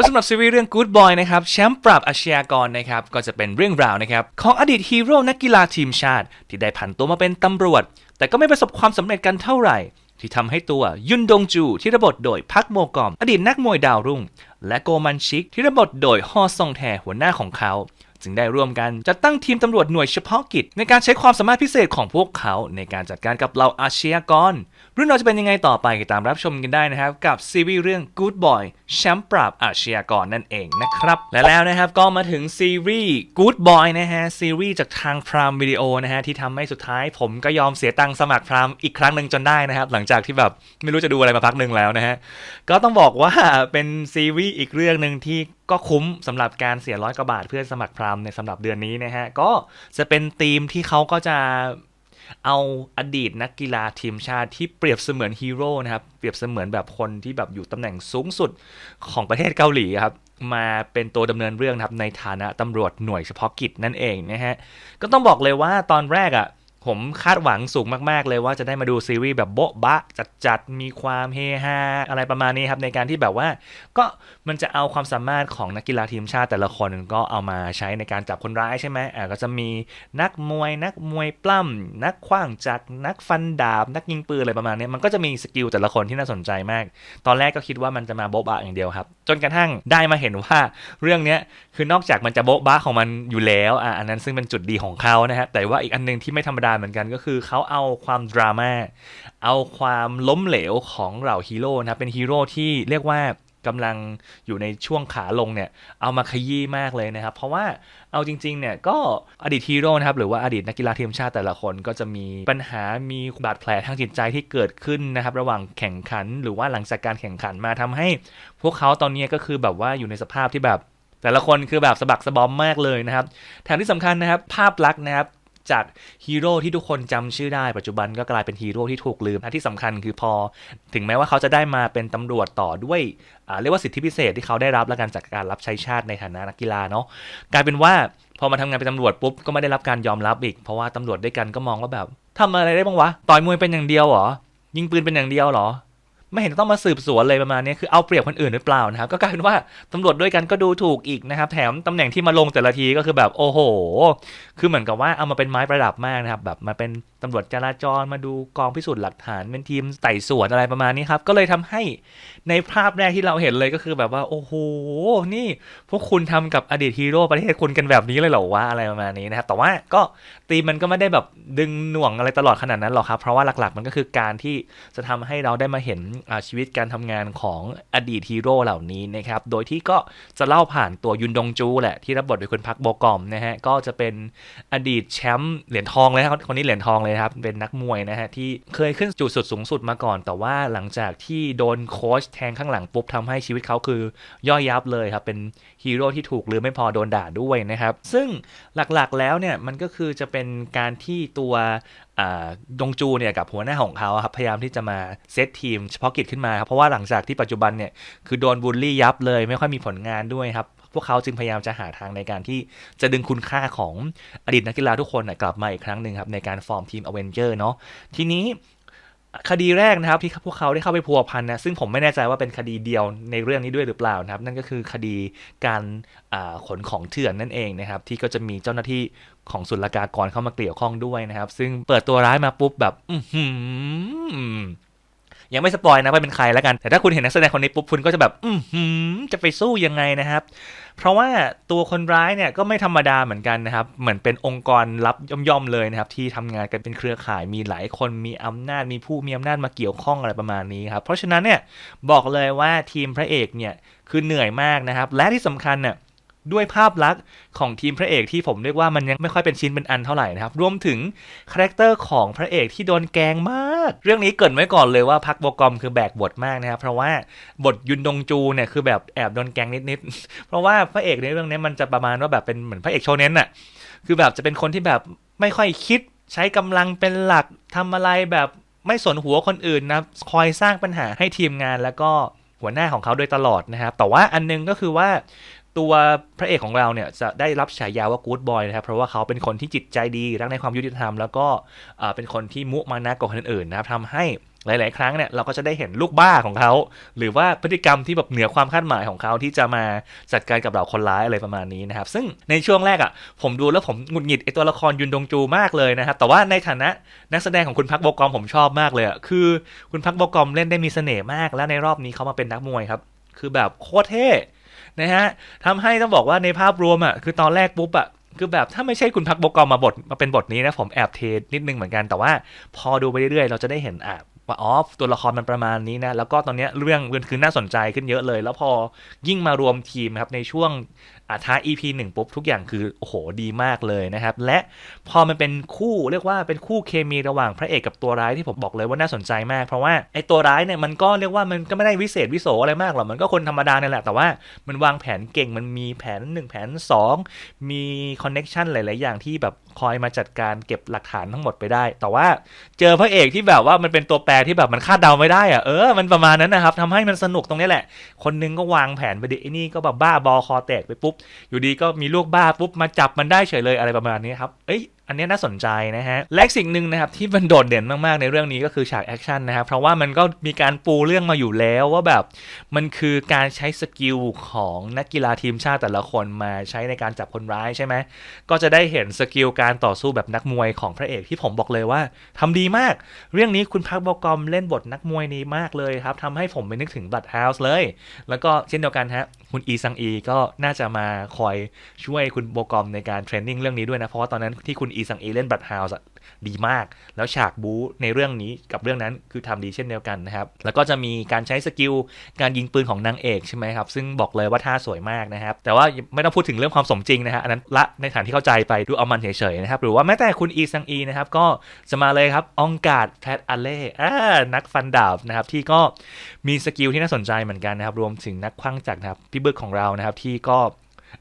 ก็สำหรับซีรีส์เรื่อง Good Boy นะครับแชมป์ปราบอาชญากรนะครับก็จะเป็นเรื่องราวนะครับของอดีตฮีโร่นักกีฬาทีมชาติ ที่ได้ผันตัวมาเป็นตำรวจ แต่ก็ไม่ประสบความสำเร็จกันเท่าไหร่ ที่ทำให้ตัวยุนดงจูที่ระบทโดยพักโมกอม อดีตนักมวยดาวรุ่งและโกมันชิกที่ระบทโดยฮอซองแทหัวหน้าของเขา จึงได้ร่วมกันจัดตั้งทีมตำรวจหน่วยเฉพาะกิจ ในการใช้ความสามารถพิเศษของพวกเขา ในการจัดการกับเหล่าอาชญากรเรื่องราวจะเป็นยังไงต่อไปติดตามรับชมกันได้นะครับ กับซีรีส์เรื่อง Good Boy แชมป์ปราบอาชญากรนั่นเองนะครับ และแล้วนะครับก็มาถึงซีรีส์ Good Boy นะฮะซีรีส์จากทาง Prime Video นะฮะที่ทำให้สุดท้าย ผมก็ยอมเสียตังค์สมัคร Prime อีกครั้งหนึ่งจนได้นะครับหลังจากที่แบบไม่รู้จะดูอะไรมาพักหนึ่งแล้วนะฮะก็ต้องบอกว่าเป็นซีรีส์อีกเรื่องหนึ่งที่ก็คุ้มสำหรับการเสียร้อยกว่าบาทเพื่อสมัครพรามในสำหรับเดือนนี้นะฮะ ก็จะเป็นธีมที่เขาก็จะเอาอดีตนักกีฬาทีมชาติที่เปรียบเสมือนฮีโร่นะครับ เปรียบเสมือนแบบคนที่แบบอยู่ตำแหน่งสูงสุดของประเทศเกาหลีครับ มาเป็นตัวดำเนินเรื่องครับในฐานะตำรวจหน่วยเฉพาะกิจนั่นเองนะฮะ ก็ต้องบอกเลยว่าตอนแรกอะ่ะ ผมคาดหวังสูงมาก ๆ เลยว่าจะได้มาดูซีรีส์แบบโบ๊ะบะ จัด ๆ มีความเฮฮาอะไรประมาณนี้ครับ ในการที่แบบว่า ก็มันจะเอาความสามารถของนักกีฬาทีมชาติแต่ละคนก็เอามาใช้ในการจับคนร้ายใช่ไหมอ่าก็จะมีนักมวย นักมวยปล้ำนักขว้างจักรนักฟันดาบ นักยิงปืนอะไรประมาณนี้มันก็จะมีสกิลแต่ละคนที่น่าสนใจมาก ตอนแรกก็คิดว่ามันจะมาโบ๊ะบะอย่างเดียวครับ จนกระทั่งได้มาเห็นว่าเรื่องเนี้ยคือนอกจากมันจะโบ๊ะบ้าของมันอยู่แล้วอะอันนั้นซึ่งเป็นจุดดีของเขานะฮะแต่ว่าอีกอันหนึงที่ไม่ธรรมดาเหมือนกันก็คือเขาเอาความดราม่าเอาความล้มเหลวของเหล่าฮีโร่นะครับเป็นฮีโร่ที่เรียกว่า กำลังอยู่ในช่วงขาลงเนี่ยเอามาขยี้มากเลยนะครับ เพราะว่าเอาจริงๆเนี่ยก็อดีตฮีโร่นะครับหรือว่าอดีตนักกีฬาทีมชาติแต่ละคนก็จะมีปัญหามีบาดแผลทางจิตใจที่เกิดขึ้นนะครับ ระหว่างแข่งขันหรือว่าหลังจากการแข่งขันมาทำให้ พวกเขาตอนนี้ก็คือแบบว่าอยู่ในสภาพที่แบบ แต่ละคนคือแบบสะบักสะบอมมากเลยนะครับแถมที่สำคัญนะครับ ภาพลักษณ์นะครับ จากฮีโร่ที่ทุกคนจำชื่อได้ปัจจุบันก็กลายเป็นฮีโร่ที่ถูกลืมและที่สำคัญคือพอ ถึงแม้ว่าเขาจะได้มาเป็นตำรวจต่อด้วยเรียกว่าสิทธิพิเศษที่เขาได้รับแล้วกันจากการรับใช้ชาติในฐานะนักกีฬาเนาะกลายเป็นว่าพอมาทำงานเป็นตำรวจปุ๊บก็ไม่ได้รับการยอมรับอีก เพราะว่าตำรวจด้วยกันก็มองว่าแบบทำอะไรได้บ้างวะต่อยมวยเป็นอย่างเดียวเหรอยิงปืนเป็นอย่างเดียวเหรอ ไม่เห็นต้องมาสืบสวนเลยประมาณนี้คือเอาเปรียบคนอื่นหรือเปล่านะครับก็กลายเป็นว่าตำรวจด้วยกันก็ดูถูกอีกนะครับ แถมตำแหน่งที่มาลงแต่ละทีก็คือแบบโอ้โห คือเหมือนกับว่าเอามาเป็นไม้ประดับมากนะครับ แบบมาเป็นตำรวจจราจรมาดูกองพิสูจน์หลักฐานเป็นทีมไต่สวนอะไรประมาณนี้ครับ ก็เลยทำให้ในภาพแรกที่เราเห็นเลยก็คือแบบว่าโอ้โหนี่ พวกคุณทำกับอดีตฮีโร่ประเทศคุณกันแบบนี้เลยเหรอวะอะไรประมาณนี้นะครับแต่ว่าก็ตีมมันก็ไม่ได้แบบดึงหน่วงอะไรตลอดขนาดนั้นหรอกครับ เพราะว่าหลักๆ มันก็คือการที่จะทำให้เราได้มาเห็นชีวิตการทำงานของอดีตฮีโร่เหล่านี้นะครับ โดยที่ก็จะเล่าผ่านตัวยุนดงจูแหละที่รับบทโดยคุณพักโบกอมนะฮะ ก็จะเป็นอดีตแชมป์เหรียญทองเลยนะครับคนนี้เหรียญทองเลยครับ เป็นนักมวยนะฮะที่เคยขึ้นจุดสุดสูงสุดมาก่อน แต่ว่าหลังจากที่โดนโค้ชแทงข้างหลังปุ๊บทำให้ชีวิตเขาคือย่อยยับเลยครับ เป็นฮีโร่ที่ถูกลืมไม่พอโดนด่าด้วยนะครับ ซึ่งหลักๆแล้วเนี่ยมันก็คือจะเป็นการที่ตัว ดงจูเนี่ยกับหัวหน้าของเขาครับพยายามที่จะมาเซตทีมเฉพาะกิจขึ้นมาครับเพราะว่าหลังจากที่ปัจจุบันเนี่ยคือโดนบูลลี่ยับเลยไม่ค่อยมีผลงานด้วยครับพวกเขาจึงพยายามจะหาทางในการที่จะดึงคุณค่าของอดีตนักกีฬาทุกคนนะกลับมาอีกครั้งหนึ่งครับในการฟอร์มทีมอเวนเจอร์เนาะทีนี้คดีแรกนะครับที่พวกเขาได้เข้าไปพัวพันนะซึ่งผมไม่แน่ใจว่าเป็นคดีเดียวในเรื่องนี้ด้วยหรือเปล่านะครับ นั่นก็คือคดีการขนของเถื่อนนั่นเองนะครับ ที่ก็จะมีเจ้าหน้าที่ ของศุลกากรเข้ามาเกี่ยวข้องด้วยนะครับ ซึ่งเปิดตัวร้ายมาปุ๊บแบบอืยังไม่สปอยนะว่าเป็นใครแล้วกัน แต่ถ้าคุณเห็นนักแสดงคนนี้ปุ๊บคุณก็จะแบบอืจะไปสู้ยังไงนะครับ เพราะว่าตัวคนร้ายเนี่ยก็ไม่ธรรมดาเหมือนกันนะครับ เหมือนเป็นองค์กรลับย่อมๆเลยนะครับ ที่ทำงานกันเป็นเครือข่ายมีหลายคนมีอำนาจมีผู้มีอำนาจมาเกี่ยวข้องอะไรประมาณนี้ครับ เพราะฉะนั้นเนี่ยบอกเลยว่าทีมพระเอกเนี่ยคือเหนื่อยมากนะครับ และที่สำคัญเนี่ย ด้วยภาพลักษณ์ของทีมพระเอกที่ผมเรียกว่ามันยังไม่ค่อยเป็นชิ้นเป็นอันเท่าไหร่นะครับ รวมถึงคาแรคเตอร์ของพระเอกที่โดนแกงมาก เรื่องนี้เกรินไว้ก่อนเลยว่าพักโบกอมคือแบกบทมากนะครับ เพราะว่าบทยุนดงจูเนี่ยคือแบบแอบโดนแกงนิดๆ เพราะว่าพระเอกในเรื่องนี้มันจะประมาณว่าแบบเป็นเหมือนพระเอกโชเน้นน่ะคือแบบจะเป็นคนที่แบบไม่ค่อยคิดใช้กำลังเป็นหลักทำอะไรแบบไม่สนหัวคนอื่นนะคอยสร้างปัญหาให้ทีมงานแล้วก็หัวหน้าของเขาโดยตลอดนะครับ แต่ว่าอันนึงก็คือว่า ตัวพระเอกของเราเนี่ยจะได้รับฉายาว่ากู๊ดบอยนะครับ เพราะว่าเขาเป็นคนที่จิตใจดี รักในความยุติธรรม แล้วก็เป็นคนที่มุมานะกว่าคนอื่นนะครับทำให้หลาย ๆ ครั้งเนี่ยเราก็จะได้เห็นลูกบ้าของเขา หรือว่าพฤติกรรมที่แบบเหนือความคาดหมายของเขาที่จะมาจัดการกับเหล่าคนร้ายอะไรประมาณนี้นะครับ ซึ่งในช่วงแรกอะ ผมดูแล้วผมหงุดหงิดไอตัวละครยุนดงจูมากเลยนะครับ แต่ว่าในฐานะนักแสดงของคุณพักบกอมผมชอบมากเลยอะคือคุณพักบกอมเล่นได้มีเสน่ห์มาก และในรอบนี้เขามาเป็นนักมวยครับ คือแบบโคตรเท่ นะฮะทำให้ต้องบอกว่าในภาพรวมอะคือตอนแรกปุ๊บอะคือแบบถ้าไม่ใช่คุณพักบกอมมาบทมาเป็นบทนี้นะผมแอบเทนิดนึงเหมือนกันแต่ว่าพอดูไปเรื่อยๆเราจะได้เห็นอะว่าอ๋อตัวละครมันประมาณนี้นะแล้วก็ตอนนี้เรื่องมันคือน่าสนใจขึ้นเยอะเลย แล้วพอยิ่งมารวมทีมครับในช่วง อะท้า EP 1 ปุ๊บ ทุกอย่างคือ โอ้โห ดีมากเลยนะครับ และพอมันเป็นคู่เรียกว่าเป็นคู่เคมีระหว่างพระเอกกับตัวร้ายที่ผมบอกเลยว่าน่าสนใจมาก เพราะว่าไอ้ตัวร้ายเนี่ยมันก็เรียกว่ามันก็ไม่ได้วิเศษวิโสอะไรมากหรอกมันก็คนธรรมดาเนี่ยแหละ แต่ว่ามันวางแผนเก่งมันมีแผน 1 แผน 2 มีคอนเน็ชันหลาย ๆ อย่างที่แบบคอยมาจัดการเก็บหลักฐานทั้งหมดไปได้ แต่ว่าเจอพระเอกที่แบบว่ามันเป็นตัวแปรที่แบบมันคาดเดาไม่ได้อะเออมันประมาณนั้นนะครับทำให้มันสนุกตรงนี้แหละ คนนึงก็วางแผนไปดิไอ้นี่ก็แบบบ้าบอคอแตกไปปุ๊บอยู่ดีก็มีลูกบ้าปุ๊บมาจับมันได้เฉยเลยอะไรประมาณนี้ครับ เอ้ย อันนี้น่าสนใจนะฮะและสิ่งหนึ่งนะครับที่มันโดดเด่นมากๆในเรื่องนี้ก็คือฉากแอคชั่นนะครับเพราะว่ามันก็มีการปูเรื่องมาอยู่แล้วว่าแบบมันคือการใช้สกิลของนักกีฬาทีมชาติแต่ละคนมาใช้ในการจับคนร้ายใช่ไหมก็จะได้เห็นสกิลการต่อสู้แบบนักมวยของพระเอกที่ผมบอกเลยว่าทำดีมาก เรื่องนี้คุณพักบกอมเล่นบทนักมวยนี้มากเลยครับทำให้ผมไปนึกถึงบัตเฮาส์เลย แล้วก็เช่นเดียวกันฮะคุณอีซังอีก็น่าจะมาคอยช่วยคุณโบกอมในการเทรนนิ่งเรื่องนี้ด้วยนะเพราะว่าตอนนั้นที่คุณอีซังเอเล่นบัตฮาวส์ดีมาก แล้วฉากบู๊ในเรื่องนี้กับเรื่องนั้นคือทำดีเช่นเดียวกันนะครับ แล้วก็จะมีการใช้สกิลการยิงปืนของนางเอกใช่ไหมครับ ซึ่งบอกเลยว่าท่าสวยมากนะครับ แต่ว่าไม่ต้องพูดถึงเรื่องความสมจริงนะฮะอันนั้นละในฐานที่เข้าใจไปดูเอามันเฉยๆนะครับ หรือว่าแม้แต่คุณอีซังอีนะครับก็จะมาเลยครับองการ์ดแพทอาเล่อ่านักฟันดาบนะครับที่ก็มีสกิลที่น่าสนใจเหมือนกันนะครับรวมถึงนักคว้างจักรนะครับพี่เบึกของเรานะครับที่ก็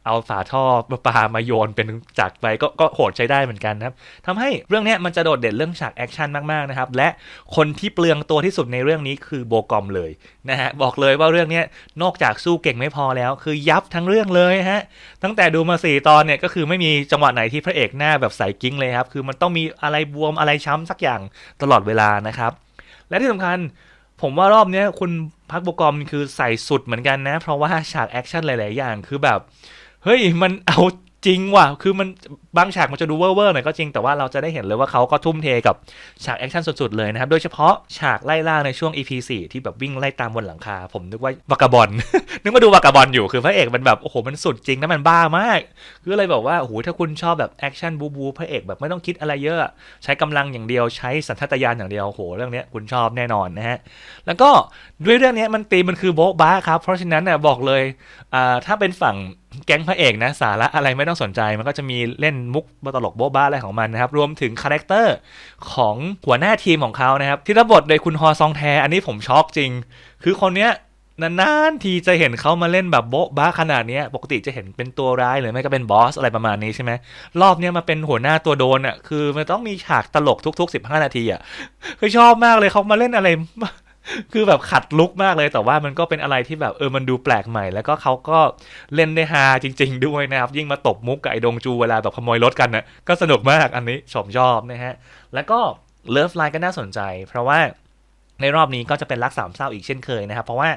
เอาฝาท่อประปามาโยนเป็นจักไปก็ก็โหดใช้ได้เหมือนกันนะครับทำให้เรื่องนี้มันจะโดดเด่นเรื่องฉากแอคชั่นมากๆนะครับ และคนที่เปลืองตัวที่สุดในเรื่องนี้คือโบกอมเลยนะฮะบอกเลยว่าเรื่องนี้นอกจากสู้เก่งไม่พอแล้ว คือยับทั้งเรื่องเลยฮะตั้งแต่ดูมาสี่ตอนเนี่ยก็คือไม่มีจังหวะไหนที่พระเอกหน้าแบบใส่กิ้งเลยครับคือมันต้องมีอะไรบวมอะไรช้ำสักอย่างตลอดเวลานะครับ และที่สำคัญ ผมว่ารอบเนี้ยคุณพักบกอมคือใส่สุดเหมือนกันนะ เพราะว่าฉากแอคชั่นหลาย ๆ อย่างคือแบบ เฮ้ย มันเอา จริงว่ะ คือมันบางฉากมันจะดูเวอร์ๆหน่อยก็จริง แต่ว่าเราจะได้เห็นเลยว่าเขาก็ทุ่มเทกับฉากแอคชั่นสุดๆเลยนะครับ โดยเฉพาะฉากไล่ล่าในช่วง EP 4ที่แบบวิ่งไล่ตามบนหลังคา ผมนึกว่าวากาบอล นึกว่าดูวากาบอลอยู่ คือพระเอกมันแบบโอ้โหมันสุดจริงนะมันบ้ามาก คือเลยบอกว่าโอ้โหถ้าคุณชอบแบบแอคชั่นบูบูพระเอกแบบไม่ต้องคิดอะไรเยอะ ใช้กำลังอย่างเดียว ใช้สัญชาตญาณอย่างเดียว โอ้โหเรื่องนี้คุณชอบแน่นอนนะฮะ แล้วก็ด้วยเรื่องนี้มันตีมันคือโบ๊ะบ้าครับ เพราะฉะนั้นน่ะบอกเลยอ่าถ้าเป็นฝั่งแก๊งพระเอกนะสาระอะไรไม่ต้องสนใจมันก็จะมีเล่นมุกตลกโบ๊ะบ้าอะไรของมันนะครับ รวมถึงคาแรคเตอร์ของหัวหน้าทีมของเขานะครับ ที่รับบทโดยคุณฮอซองแท อันนี้ผมช็อกจริง คือคนเนี้ยนานๆทีจะเห็นเขามาเล่นแบบโบ๊ะบ้าขนาดนี้ปกติจะเห็นเป็นตัวร้ายหรือไม่ก็เป็นบอสอะไรประมาณนี้ใช่ไหมรอบเนี้ยมาเป็นหัวหน้าตัวโดนอะคือมันต้องมีฉากตลกทุก ๆ 15 นาทีอะคือชอบมากเลยเขามาเล่นอะไร คือแบบขัดลุกมากเลยแต่ว่ามันก็เป็นอะไรที่แบบเออมันดูแปลกใหม่ แล้วก็เขาก็เล่นได้ฮาจริง ๆ ด้วยนะครับ ยิ่งมาตบมุกกับไอ้ดงจูเวลาแบบขโมยรถกันนะก็สนุกมากอันนี้ชมชอบนะฮะแล้วก็เลิฟไลน์ก็น่าสนใจ เพราะว่า ในรอบนี้ก็จะเป็นรักสามเศร้าอีกเช่นเคยนะครับ เพราะว่า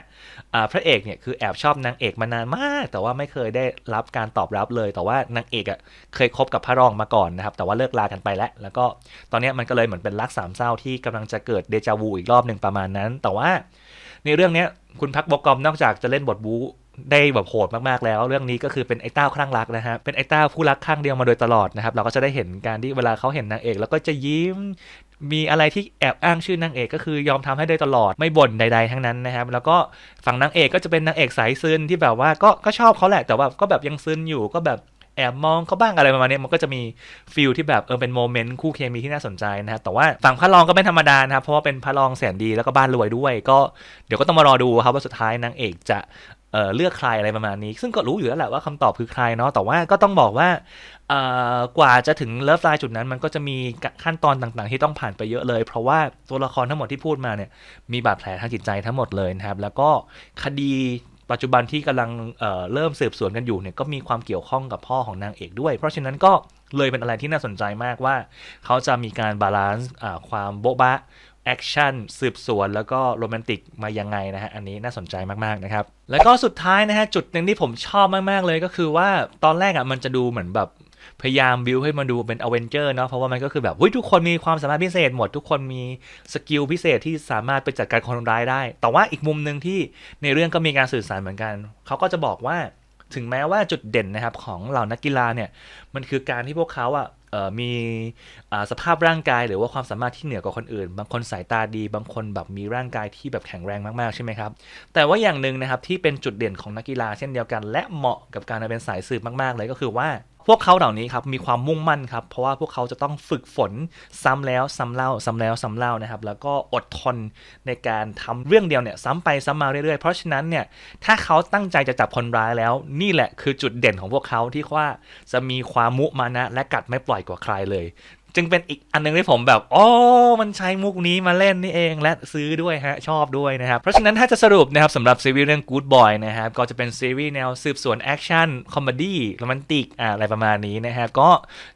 พระเอกเนี่ยคือแอบชอบนางเอกมานานมาก แต่ว่าไม่เคยได้รับการตอบรับเลย แต่ว่านางเอกอะเคยคบกับพระรองมาก่อนนะครับ แต่ว่าเลิกลากันไปแล้ว แล้วก็ตอนนี้มันก็เลยเหมือนเป็นรักสามเศร้าที่กำลังจะเกิดเดจาวูอีกรอบหนึ่งประมาณนั้น แต่ว่าในเรื่องนี้คุณพักบอกอมนอกจากจะเล่นบทบูได้แบบโหดมากๆแล้ว เรื่องนี้ก็คือเป็นไอ้ต้าคลั่งรักนะฮะเป็นไอ้ต้าผู้รักข้างเดียวมาโดยตลอดนะครับ เราก็จะได้เห็นการที่เวลาเขาเห็นนางเอก แล้วก็จะยิ้ม มีอะไรที่แอบอ้างชื่อนางเอกก็คือยอมทำให้ได้ตลอดไม่บ่นใด ๆ ทั้งนั้นนะครับ แล้วก็ฝั่งนางเอกก็จะเป็นนางเอกสายซึนที่แบบว่าก็ก็ชอบเขาแหละแต่ว่าก็แบบยังซึนอยู่ก็แบบแอบมองเขาบ้างอะไรประมาณนี้มันก็จะมีฟิลที่แบบเออเป็นโมเมนต์คู่เคมีที่น่าสนใจนะครับแต่ว่าฝั่งพระรองก็ไม่ธรรมดานะครับเพราะว่าเป็นพระรองแสนดีแล้วก็บ้านรวยด้วย ก็เดี๋ยวก็ต้องมารอดูครับว่าสุดท้ายนางเอกจะ เเลือกใครอะไรประมาณนี้ ซึ่งก็รู้อยู่แล้วแหละว่าคำตอบคือใครเนาะแต่ว่าก็ต้องบอกว่ากว่าจะถึงเลิฟไลน์จุดนั้น มันก็จะมีขั้นตอนต่างๆ ที่ต้องผ่านไปเยอะเลย เพราะว่าตัวละครทั้งหมดที่พูดมาเนี่ยมีบาดแผลทางจิตใจทั้งหมดเลยนะครับ แล้วก็คดีปัจจุบันที่กำลังเเริ่มสืบสวนกันอยู่เนี่ยก็มีความเกี่ยวข้องกับพ่อของนางเอกด้วย เพราะฉะนั้นก็เลยเป็นอะไรที่น่าสนใจมากว่า เขาจะมีการบาลานซ์ความโบ๊ะบะ แอคชั่นสืบสวน แล้วก็โรแมนติกมายังไงนะฮะ อันนี้น่าสนใจมาก ๆ นะครับ แล้วก็สุดท้ายนะฮะ จุดหนึ่งที่ผมชอบมาก ๆ เลยก็คือว่าตอนแรกอะมันจะดูเหมือนแบบพยายามบิวให้มันดูเป็นอเวนเจอร์เนาะเพราะว่ามันก็คือแบบเฮ้ยทุกคนมีความสามารถพิเศษหมด ทุกคนมีสกิลพิเศษที่สามารถไปจัดการคนร้ายได้ แต่ว่าอีกมุมหนึ่งที่ในเรื่องก็มีการสื่อสารเหมือนกันเขาก็จะบอกว่าถึงแม้ว่าจุดเด่นนะครับของเหล่านักกีฬาเนี่ยมันคือการที่พวกเขาอะ มีสภาพร่างกายหรือว่าความสามารถที่เหนือกว่าคนอื่น บางคนสายตาดี บางคนแบบมีร่างกายที่แบบแข็งแรงมากๆใช่ไหมครับ แต่ว่าอย่างหนึ่งนะครับที่เป็นจุดเด่นของนักกีฬาเช่นเดียวกัน และเหมาะกับการเป็นสายสืบมากๆเลยก็คือว่า พวกเขาเหล่านี้ครับมีความมุ่งมั่นครับเพราะว่าพวกเขาจะต้องฝึกฝนซ้ำแล้วซ้ำเล่าซ้ำแล้วซ้ำเล่านะครับแล้วก็อดทนในการทำเรื่องเดียวเนี่ยซ้ำไปซ้ำมาเรื่อยๆ เพราะฉะนั้นเนี่ยถ้าเขาตั้งใจจะจับคนร้ายแล้ว นี่แหละคือจุดเด่นของพวกเขาที่ว่าจะมีความมุมานะและกัดไม่ปล่อยกว่าใครเลย จึงเป็นอีกอันหนึงที่ผมแบบอ๋อมันใช้มุกนี้มาเล่นนี่เอง และซื้อด้วยฮะ ชอบด้วยนะครับ เพราะฉะนั้นถ้าจะสรุปนะครับสำหรับซีรีส์เรื่อง Good Boy นะครับ ก็จะเป็นซีรีส์แนวสืบสวนแอคชั่นคอมเมดี้โรแมนติกอะไรประมาณนี้นะฮะก็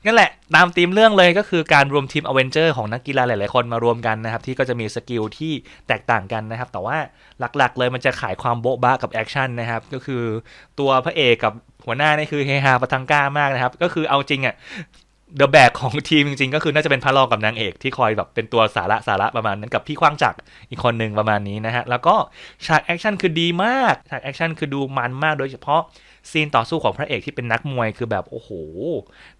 นั่นแหละตามธีมเรื่องเลยก็คือการรวมทีมอเวนเจอร์ของนักกีฬาหลาย ๆ คนมารวมกันนะครับ ที่ก็จะมีสกิลที่แตกต่างกันนะครับ แต่ว่าหลัก ๆ เลยมันจะขายความโบ๊ะบ้ากับแอคชั่นนะครับก็คือตัวพระเอกกับหัวหน้านี่คือเฮฮาประทังก้ามากนะครับ ก็คือเอาจริงอะ เดอะแบกของทีมจริง ๆ ก็คือน่าจะเป็นพระรองกับนางเอกที่คอยแบบเป็นตัวสาระสาระประมาณนั้นกับพี่คว้างจักรอีกคนหนึ่งประมาณนี้นะฮะ แล้วก็ฉากแอคชั่นคือดีมากฉากแอคชั่นคือดูมันมากโดยเฉพาะซีนต่อสู้ของพระเอกที่เป็นนักมวยคือแบบโอ้โห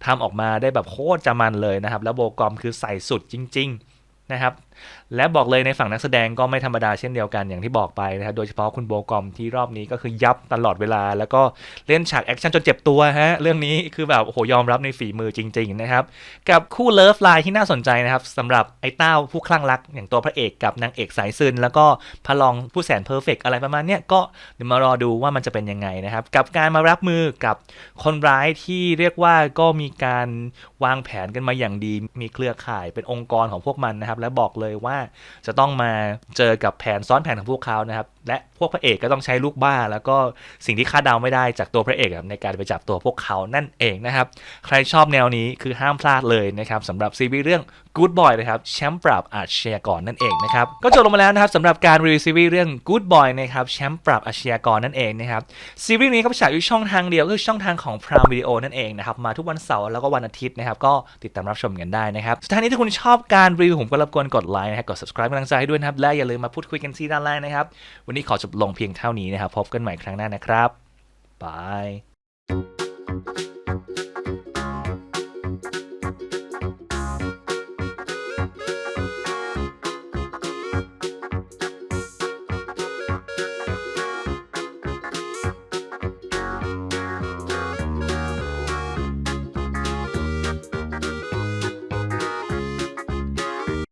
ทำออกมาได้แบบโคตรจะมันเลยนะครับ แล้วโบกอมคือใส่สุดจริง ๆ นะครับ และบอกเลยในฝั่งนักแสดงก็ไม่ธรรมดาเช่นเดียวกันอย่างที่บอกไปนะครับโดยเฉพาะคุณโบกอมที่รอบนี้ก็คือยับตลอดเวลา แล้วก็เล่นฉากแอคชั่นจนเจ็บตัวฮะเรื่องนี้คือแบบโอ้โหยอมรับในฝีมือจริง ๆ นะครับ กับคู่เลิฟไลน์ที่น่าสนใจนะครับสำหรับไอ้เต้าผู้คลั่งรัก อย่างตัวพระเอกกับนางเอกสายซึน แล้วก็พระรองผู้แสนเพอร์เฟกอะไรประมาณเนี้ยก็เดี๋ยวมารอดูว่ามันจะเป็นยังไงนะครับกับการมารับมือกับคนร้ายที่เรียกว่าก็มีการวางแผนกันมาอย่างดี มีเครือข่ายเป็นองค์กรของพวกมันนะครับและบอกเลยว่าจะต้องมาเจอกับแผนซ้อนแผนของพวกเขานะครับ และพวกพระเอกก็ต้องใช้ลูกบ้า แล้วก็สิ่งที่คาดเดาไม่ได้จากตัวพระเอกในการไปจับตัวพวกเขานั่นเองนะครับ ใครชอบแนวนี้คือห้ามพลาดเลยนะครับสำหรับซีรีส์เรื่อง Good Boy นะครับแชมป์ปราบอาชญากรนั่นเองนะครับก็จบลงมาแล้วนะครับสำหรับการรีวิวซีรีส์เรื่อง Good Boy นะครับแชมป์ปราบอาชญากรนั่นเองนะครับซีรีส์นี้ก็ฉายอยู่ช่องทางเดียวคือช่องทางของ Prime Video นั่นเองนะครับมาทุกวันเสาร์แล้วก็วันอาทิตย์นะครับก็ติดตามรับชมกันได้นะครับสุดท้ายนี้ถ้าคุณชอบการรีวิวผมก็รบกวนกดไลค์นะครับกด subscribe เกำลังใจให้ด้วยนะครับและอย่าลืมมาพูดคุยกันที่ด้านล่างนะครับวันนี้ขอจบลงเพียงเท่านี้นะครับ พบกันใหม่ครั้งหน้านะครับบาย